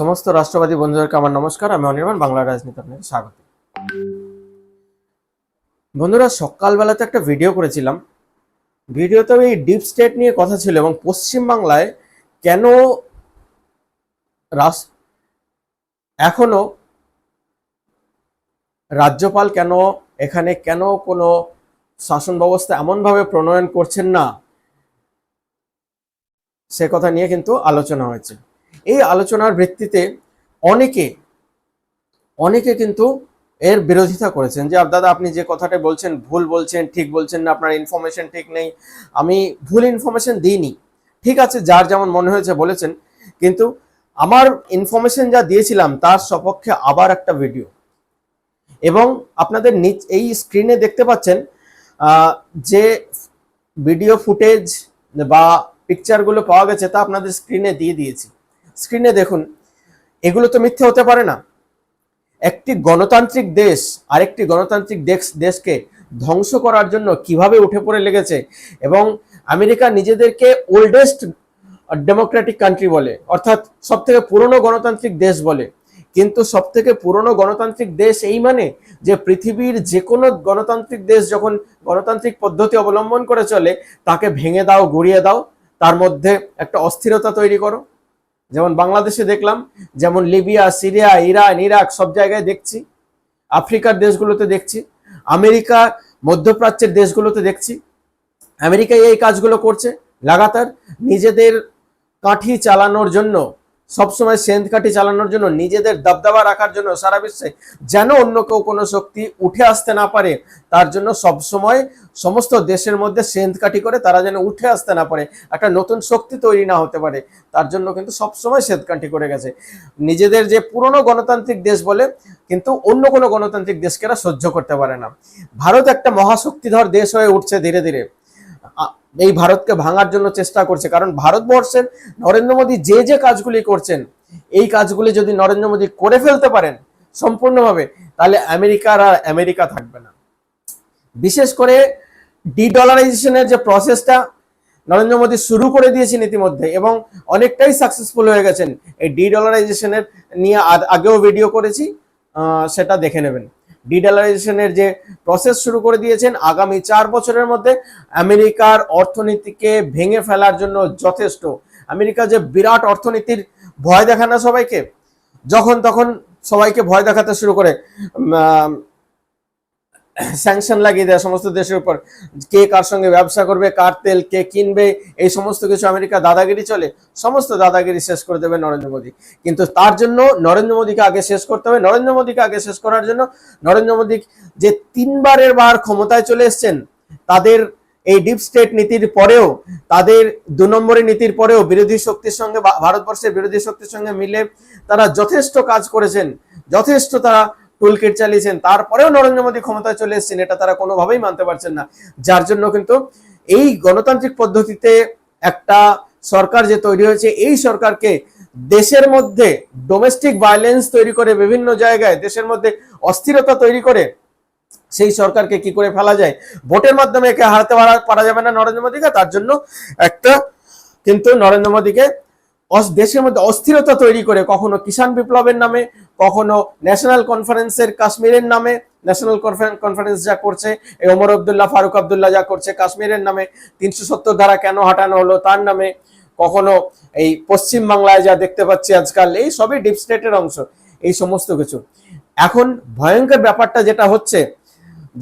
সমস্ত রাষ্ট্রবাদী বন্ধুদেরকে আমার নমস্কার, আমি অনির্বাণ, বাংলা রাজনীতি আপনাকে স্বাগত। বন্ধুরা, সকালবেলাতে একটা ভিডিও করেছিলাম। ভিডিওতে এই ডিপ স্টেট নিয়ে কথা ছিল এবং পশ্চিম বাংলায় কেন এখনও রাজ্যপাল কেন, এখানে কেন কোনো শাসন ব্যবস্থা এমনভাবে প্রণয়ন করছেন না, সে কথা নিয়ে কিন্তু আলোচনা হয়েছে। এই আলোচনার ভিত্তিতে অনেকে অনেকে কিন্তু এর বিরোধিতা করেছেন যে দাদা, আপনি যে কথাটা বলছেন, ভুল বলছেন, ঠিক বলছেন না, আপনার ইনফরমেশন ঠিক নেই। আমি ভুল ইনফরমেশন দিইনি। ঠিক আছে, যার যেমন মনে হয়েছে বলেছেন, কিন্তু আমার ইনফরমেশন যা দিয়েছিলাম, তার সপক্ষে আবার একটা ভিডিও এবং আপনাদের নিচ, এই স্ক্রিনে দেখতে পাচ্ছেন যে ভিডিও ফুটেজ বা পিকচারগুলো পাওয়া গেছে, তা আপনাদের স্ক্রিনে দিয়ে দিয়েছি। স্ক্রিনে দেখুন, এগুলো তো মিথ্যে হতে পারে না। একটি গণতান্ত্রিক দেশ, আরেকটি গণতান্ত্রিক দেশ, দেশকে ধ্বংস করার জন্য কীভাবে উঠে পড়ে লেগেছে এবং আমেরিকা নিজেদেরকে ওল্ডেস্ট ডেমোক্রেটিক কান্ট্রি বলে, অর্থাৎ সব থেকে পুরনো গণতান্ত্রিক দেশ বলে। কিন্তু সব থেকে পুরনো গণতান্ত্রিক দেশ এই মানে যে পৃথিবীর যে কোনো গণতান্ত্রিক দেশ যখন গণতান্ত্রিক পদ্ধতি অবলম্বন করে চলে, তাকে ভেঙে দাও, গড়িয়ে দাও, তার মধ্যে একটা অস্থিরতা তৈরি করো। যেমন বাংলাদেশে দেখলাম, যেমন লিবিয়া, সিরিয়া, ইরান, ইরাক সব জায়গায় দেখছি, আফ্রিকার দেশগুলোতে দেখছি, আমেরিকা, মধ্যপ্রাচ্যের দেশগুলোতে দেখছি আমেরিকা এই কাজগুলো করছে, লাগাতার নিজেদের কাঠি চালানোর জন্য সবসময় সেন্দ কাঠি চালানোর জন্য, নিজেদের দাবদাবা রাখার জন্য সারা বিশ্বে যেন অন্য কেউ কোনো শক্তি উঠে আসতে না পারে, তার জন্য সবসময় সমস্ত দেশের মধ্যে সেন্দ কাঠি করে তারা যেন উঠে আসতে না পারে, একটা নতুন শক্তি তৈরি না হতে পারে, তার জন্য কিন্তু সবসময় সেদ কাঠি করে গেছে। নিজেদের যে পুরনো গণতান্ত্রিক দেশ বলে, কিন্তু অন্য কোনো গণতান্ত্রিক দেশকে এরা সহ্য করতে পারে না। ভারত একটা মহাশক্তিধর দেশ হয়ে উঠছে ধীরে ধীরে। এই ভারতকে ভাঙার জন্য চেষ্টা করছে। কারণ ভারতবর্ষের নরেন্দ্র মোদী যে যে কাজগুলি করছেন, এই কাজগুলি যদি নরেন্দ্র মোদী করে ফেলতে পারেন সম্পূর্ণভাবে, তাহলে আমেরিকার আর আমেরিকা থাকবে না। বিশেষ করে ডি ডলারাইজেশনের যে প্রসেসটা নরেন্দ্র মোদী শুরু করে দিয়েছেন ইতিমধ্যে এবং অনেকটাই সাকসেসফুল হয়ে গেছেন। এই ডি ডলারাইজেশনের নিয়ে আগেও ভিডিও করেছি সেটা দেখে নেবেন। ডিডলারাইজেশনের যে প্রসেস শুরু করে দিয়েছেন, আগামী চার বছরের মধ্যে আমেরিকার অর্থনীতিকে ভেঙে ফেলার জন্য যথেষ্ট। আমেরিকা যে বিরাট অর্থনীতির ভয় দেখায় না সবাইকে? যখন তখন সবাইকে ভয় দেখাতে শুরু করে। স্যাংশন লাগিয়ে দেয় সমস্ত দেশের উপর। কে কার সঙ্গে ব্যবসা করবে, কার তেল কে কিনবে, এই সমস্ত কিছু আমেরিকা দাদাগিরি চলে, সমস্ত দাদাগিরি শেষ করে দেবে নরেন্দ্র মোদী। কিন্তু তার জন্য নরেন্দ্র মোদীকে আগে শেষ করতে হবে। নরেন্দ্র মোদীকে আগে শেষ করার জন্য নরেন্দ্র মোদী যে তিনবারের বার ক্ষমতায় চলে এসেছেন, তাদের এই ডিপ স্টেট নীতির পরেও, তাদের দু নম্বরের নীতির পরেও বিরোধী শক্তির সঙ্গে ভারতবর্ষের বিরোধী শক্তির সঙ্গে মিলে তারা যথেষ্ট কাজ করেছেন। যথেষ্ট তারা টুলকিট চালিয়েছেন। তারপরেও নরেন্দ্র মোদী ক্ষমতায় চলে এসেছেন, এটা তারা কোনোভাবেই মানতে পারছেন না। যার জন্য কিন্তু এই গণতান্ত্রিক পদ্ধতিতে একটা সরকার যে তৈরি হয়েছে, এই সরকারকে দেশের মধ্যে ডোমেস্টিক ভায়োলেন্স তৈরি করে বিভিন্ন জায়গায়, দেশের মধ্যে অস্থিরতা তৈরি করে সেই সরকারকে কি করে ফেলা যায়? ভোটের মাধ্যমে একে হারাতে পারা- যাবে না নরেন্দ্র মোদীকে, তার জন্য একটা কিন্তু নরেন্দ্র মোদীকে দেশের মধ্যে অস্থিরতা তৈরি করে কখনো কিষাণ বিপ্লবের নামে কখনো ন্যাশনাল কনফারেন্সের কাশ্মীরের নামে ন্যাশনাল কনফারেন্স যা করছে, এই ওমর আবদুল্লাহ, ফারুক আবদুল্লাহ যা করছে কাশ্মীরের নামে, তিনশো সত্তর ধারা কেন হাঁটানো হলো, তার নামে কখনো এই পশ্চিম বাংলায় যা দেখতে পাচ্ছি আজকাল, এই সবই ডিপ স্টেটের অংশ, এই সমস্ত কিছু। এখন ভয়ঙ্কর ব্যাপারটা যেটা হচ্ছে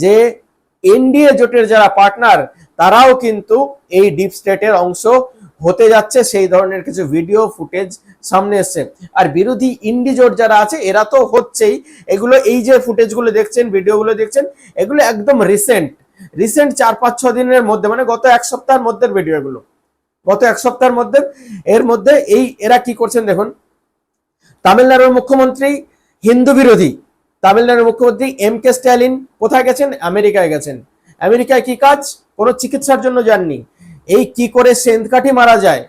যে এনডিএ জোটের যারা পার্টনার তারাও কিন্তু এই ডিপ স্টেটের অংশ হতে যাচ্ছে, সেই ধরনের কিছু ভিডিও ফুটেজ সামনে এসছে। আর বিরোধী ইন্ডি জোট যারা আছে, এরা তো হচ্ছেই। এগুলো এই যে ফুটেজগুলো দেখছেন ভিডিওগুলো দেখছেন, এগুলো একদম রিসেন্ট রিসেন্ট চার পাঁচ ছ দিনের মধ্যে মানে গত এক সপ্তাহের মধ্যে ভিডিও এগুলো। গত এক সপ্তাহের মধ্যে, এর মধ্যে এই এরা কি করছেন দেখুন। তামিলনাড়ুর মুখ্যমন্ত্রী হিন্দু বিরোধী। তামিলনাড়ুর মুখ্যমন্ত্রী এম কে স্ট্যালিন কোথায় গেছেন? আমেরিকায় গেছেন। আমেরিকায় কি কাজ? কোনো চিকিৎসার জন্য যাননি। এই কি করে সেন্থকাঠি মারা যায়?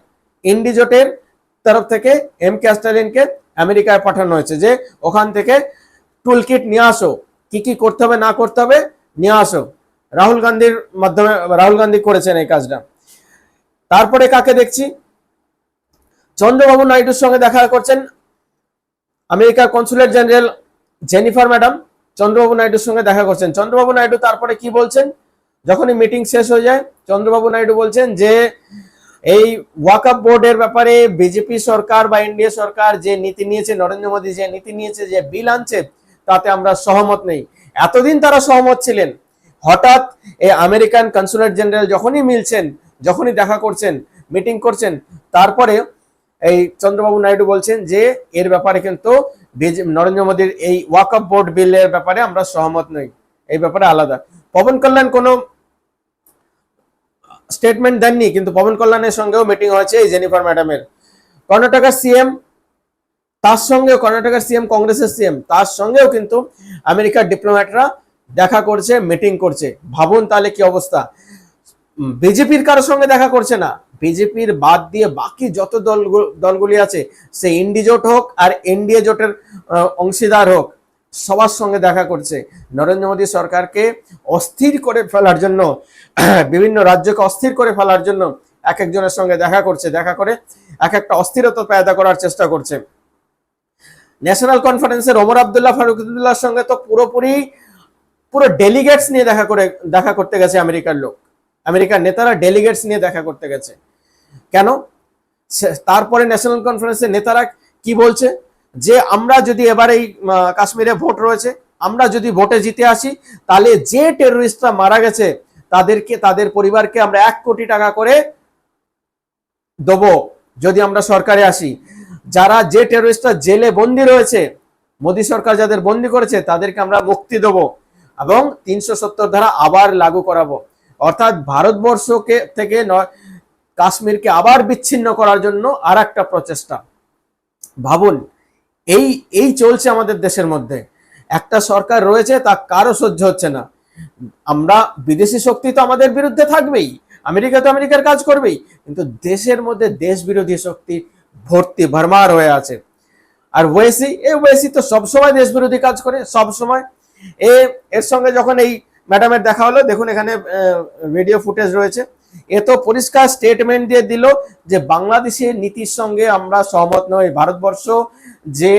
ইন্ডিজোটের তরফ থেকে এম কে স্ট্যালিনকে আমেরিকায় পাঠানো হয়েছে যে, ওখান থেকে টুলকিট নিয়ে আসো। কি কি করতে হবে, না করতে হবে, নিয়ে আসো। রাহুল গান্ধীর মাধ্যমে, রাহুল গান্ধী করেছেন এই কাজটা। তারপরে কাকে দেখছি? চন্দ্রবাবু নাইডুর সঙ্গে দেখা করছেন আমেরিকার consulate general Jennifer madam. Chandrababu নাইডুর সঙ্গে দেখা করছেন। চন্দ্রবাবু নাইডু তারপরে কি বলছেন? যখনই মিটিং শেষ হয়ে যায় চন্দ্রবাবু নাইডু বলছেন যে এই ওয়াকআপ বোর্ডের ব্যাপারে বিজেপি সরকার বা এনডিএ সরকার যে নীতি নিয়েছে, নরেন্দ্র মোদী যে নীতি নিয়েছে, যে বিল আনছে, তাতে আমরা সহমত নেই। এতদিন তারা সহমত ছিলেন। হঠাৎ এই আমেরিকান কনসুলেট জেনারেল যখনই মিলছেন, যখনই দেখা করছেন, মিটিং করছেন, তারপরে এই চন্দ্রবাবু নাইডু বলছেন যে এর ব্যাপারে কিন্তু নরেন্দ্র মোদীর এই ওয়াকআপ বোর্ড বিলের ব্যাপারে আমরা সহমত নই। এই ব্যাপারে আলাদা। পবন কল্যাণ কোনো স্টেটমেন্ট দেননি, কিন্তু পবন কল্যাণের সঙ্গেও মিটিং হয়েছে এই জেনিফার ম্যাডামের কর্ণাটকের সিএম তার সঙ্গেও, কর্ণাটকের সিএম কংগ্রেসের সিএম তার সঙ্গেও কিন্তু আমেরিকার ডিপ্লোম্যাটরা দেখা করছে মিটিং করছে। ভাবুন তাহলে কি অবস্থা? বিজেপির কারোর সঙ্গে দেখা করছে না। বিজেপির বাদ দিয়ে বাকি যত দল দলগুলি আছে, সে ইন্ডি জোট হোক আর এনডিএ জোটের অংশীদার হোক সবার সঙ্গে দেখা করছে। নরেন্দ্র মোদী সরকারকে অস্থির করে ফেলার জন্য, বিভিন্ন রাজ্যকে অস্থির করে ফেলার জন্য এক একজনের সঙ্গে দেখা করছে, দেখা করে এক একটা অস্থিরতা পায়দা করার চেষ্টা করছে। ন্যাশনাল কনফারেন্সের ওমর আবদুল্লাহ ফারুকুল্লাহর সঙ্গে তো পুরোপুরি, পুরো ডেলিগেটস নিয়ে দেখা করে, দেখা করতে গেছে আমেরিকার লোক। আমেরিকার নেতারা ডেলিগেটস নিয়ে দেখা করতে গেছে। কেন? তারপরে ন্যাশনাল কনফারেন্সের নেতারা কি বলছে? যে আমরা যদি এবার এই কাশ্মীরে ভোট রয়েছে, আমরা যদি ভোটে জিতে আসি, তাহলে যে টেররিস্টরা মারা গেছে, তাদেরকে, তাদের পরিবারকে আমরা এক কোটি টাকা করে দেবো যদি আমরা সরকারে আসি। যারা যে টেররিস্টরা জেলে বন্দি রয়েছে, মোদী সরকার যাদের বন্দি করেছে, তাদেরকে আমরা মুক্তি দেবো এবং তিনশো সত্তর ধারা আবার লাগু করাবো। অর্থাৎ ভারতবর্ষকে থেকে কাশ্মীরকে আবার বিচ্ছিন্ন করার জন্য আর একটা প্রচেষ্টা। ভাবুন এই এই চলছে আমাদের দেশের মধ্যে। একটা সরকার রয়েছে, তা কারও সহ্য হচ্ছে না। আমরা বিদেশি শক্তি তো আমাদের বিরুদ্ধে থাকবেই, আমেরিকা তো আমেরিকার কাজ করবেই, কিন্তু দেশের মধ্যে দেশ বিরোধী শক্তি ভর্তি ভরমার হয়ে আছে। আর ওয়েসি, এই ওয়েসি তো সবসময় দেশ বিরোধী কাজ করে সব সময় এ, এর সঙ্গে যখন এই ম্যাডামের দেখা হলো, দেখুন এখানে ভিডিও ফুটেজ রয়েছে। এ তো পরিষ্কার স্টেটমেন্ট দিয়ে দিল যে বাংলাদেশের নীতির সঙ্গে আমরা সহমত নই, ভারতবর্ষ যে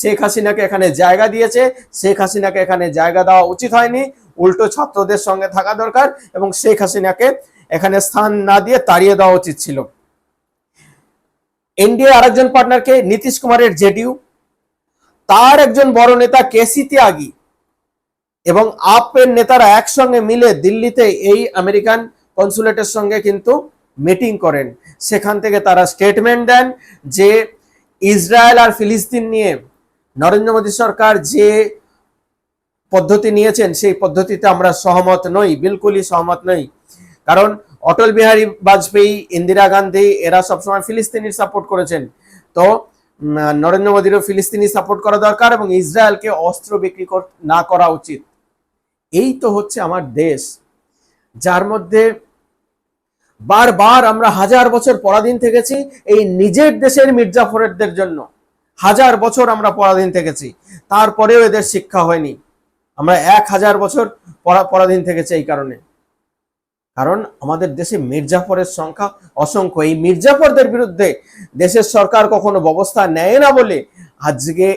শেখ হাসিনাকে এখানে জায়গা দিয়েছে, শেখ হাসিনাকে এখানে জায়গা দেওয়া উচিত হয়নি। উল্টো ছাত্রদের সঙ্গে থাকা দরকার এবং শেখ হাসিনাকে এখানে স্থান না দিয়ে তাড়িয়ে দেওয়া উচিত ছিল। এনডিএ আরেকজন পার্টনারকে নীতিশ কুমারের জেডিউ তার একজন বড় নেতা কেসি ত্যাগী এবং আপের নেতারা একসঙ্গে মিলে দিল্লিতে এই আমেরিকান কনসুলেটের সঙ্গে কিন্তু মিটিং করেন। সেখান থেকে তারা স্টেটমেন্ট দেন যে ইসরায়েল আর ফিলিস্তিন নিয়ে নরেন্দ্র মোদী সরকার যে পদ্ধতি নিয়েছেন, সেই পদ্ধতিতে আমরা সহমত নই, বিলকুলই সহমত নই। কারণ অটল বিহারী বাজপেয়ী, ইন্দিরা গান্ধী, এরা সবসময় ফিলিস্তিনির সাপোর্ট করেছেন। তো নরেন্দ্র মোদীরও ফিলিস্তিনি সাপোর্ট করা দরকার এবং ইসরায়েলকে অস্ত্র বিক্রি কর- না করা উচিত। এই তো হচ্ছে আমার দেশ। যার মধ্যে বারবার আমরা হাজার বছর পরাধীন থেকেছি এই নিজের দেশের মির্জাফরেরদের জন্য। হাজার বছর আমরা পরাধীন থেকেছি। তারপরেও এদের শিক্ষা হয়নি। আমরা এক হাজার বছর পরা- পরাধীন থেকেছি এই কারণে। কারণ আমাদের দেশে মির্জাফরের সংখ্যা অসংখ্য। এই মির্জাফরদের বিরুদ্ধে দেশের সরকার কখনো ব্যবস্থা নেয় না বলে আজকে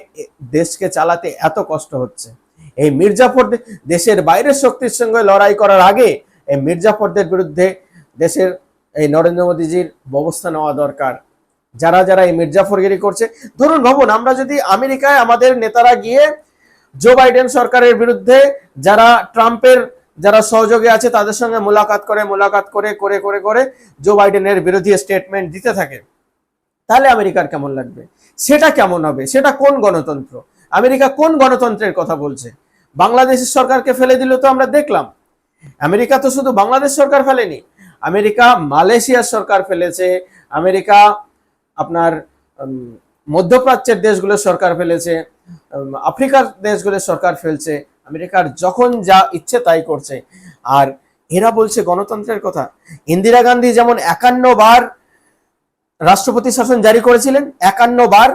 দেশকে চালাতে এত কষ্ট হচ্ছে। এই মির্জাফর দেশের বাইরের শক্তির সঙ্গে লড়াই করার আগে এই মির্জাফরদের বিরুদ্ধে দেশের এই নরেন্দ্র মোদীজির ব্যবস্থা নেওয়া দরকার। যারা যারা এই মির্জাফরগিরি করছে, ধরুন ভাবুন, আমরা যদি আমেরিকায় আমাদের নেতারা গিয়ে জো বাইডেন সরকারের বিরুদ্ধে যারা ট্রাম্পের যারা সহযোগী আছে, তাদের সঙ্গে মোলাকাত করে মোলাকাত করে করে করে করে জো বাইডেনের বিরোধী স্টেটমেন্ট দিতে থাকে, তাহলে আমেরিকার কেমন লাগবে? সেটা কেমন হবে? সেটা কোন গণতন্ত্র? আমেরিকা কোন গণতন্ত্রের কথা বলছে? বাংলাদেশের সরকারকে ফেলে দিল তো আমরা দেখলাম। আমেরিকা তো শুধু বাংলাদেশ সরকার ফেলেনি আমেরিকা মালয়েশিয়ার সরকার ফেলেছে, আমেরিকা আপনার মধ্যপ্রাচ্যের দেশগুলোর সরকার ফেলেছে আফ্রিকার দেশগুলোর সরকার ফেলছে, আমেরিকার যখন যা ইচ্ছে তাই করছে। আর এরা বলছে গণতন্ত্রের কথা। ইন্দিরা গান্ধী যেমন একান্ন বার রাষ্ট্রপতি শাসন জারি করেছিলেন, একান্ন বার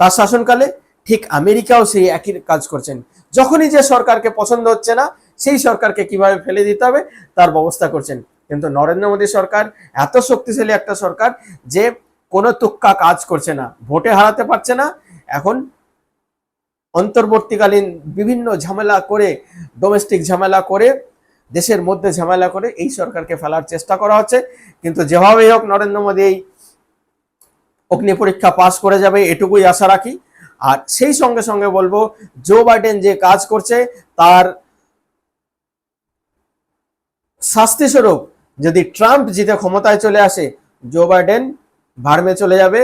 তার শাসনকালে, ঠিক আমেরিকাও সেই একই কাজ করছেন। যখনই যে সরকারকে পছন্দ হচ্ছে না সেই সরকারকে কীভাবে ফেলে দিতে হবে, তার ব্যবস্থা করছেন। কিন্তু নরেন্দ্র মোদী সরকার এত শক্তিশালী একটা সরকার যে কোনো তুক্কা কাজ করছে না, ভোটে হারাতে পারছে না। এখন অন্তর্বর্তীকালীন বিভিন্ন ঝামেলা করে ডোমেস্টিক ঝামেলা করে, দেশের মধ্যে ঝামেলা করে এই সরকারকে ফেলার চেষ্টা করা হচ্ছে। কিন্তু যেভাবেই হোক নরেন্দ্র মোদী এই অগ্নি পরীক্ষা পাস করে যাবে, এটুকুই আশা রাখি। আর সেই সঙ্গে সঙ্গে বলব জো বাইডেন যে কাজ করছে, তার শাস্তিস্বরূপ যদি ট্রাম্প জিতে ক্ষমতায় চলে আসে, জো বাইডেন ভার্মে চলে যাবে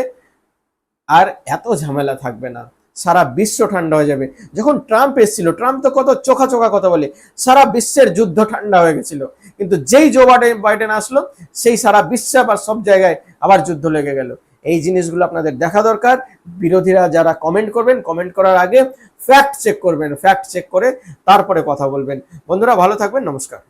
আর এত ঝামেলা থাকবে না। সারা বিশ্ব ঠান্ডা হয়ে যাবে। যখন ট্রাম্প এসেছিল, ট্রাম্প তো কত চোখা চোখা কথা বলে, সারা বিশ্বের যুদ্ধ ঠান্ডা হয়ে গেছিল। কিন্তু যেই জো বাইডেন বাইডেন আসলো, সেই সারা বিশ্বে আবার সব জায়গায় আবার যুদ্ধ লেগে গেল। এই জিনিসগুলো আপনাদের দেখা দরকার। বিরোধীরা যারা কমেন্ট করবেন কমেন্ট করার আগে ফ্যাক্ট চেক করবেন। ফ্যাক্ট চেক করে তারপরে কথা বলবেন। বন্ধুরা, ভালো থাকবেন। নমস্কার।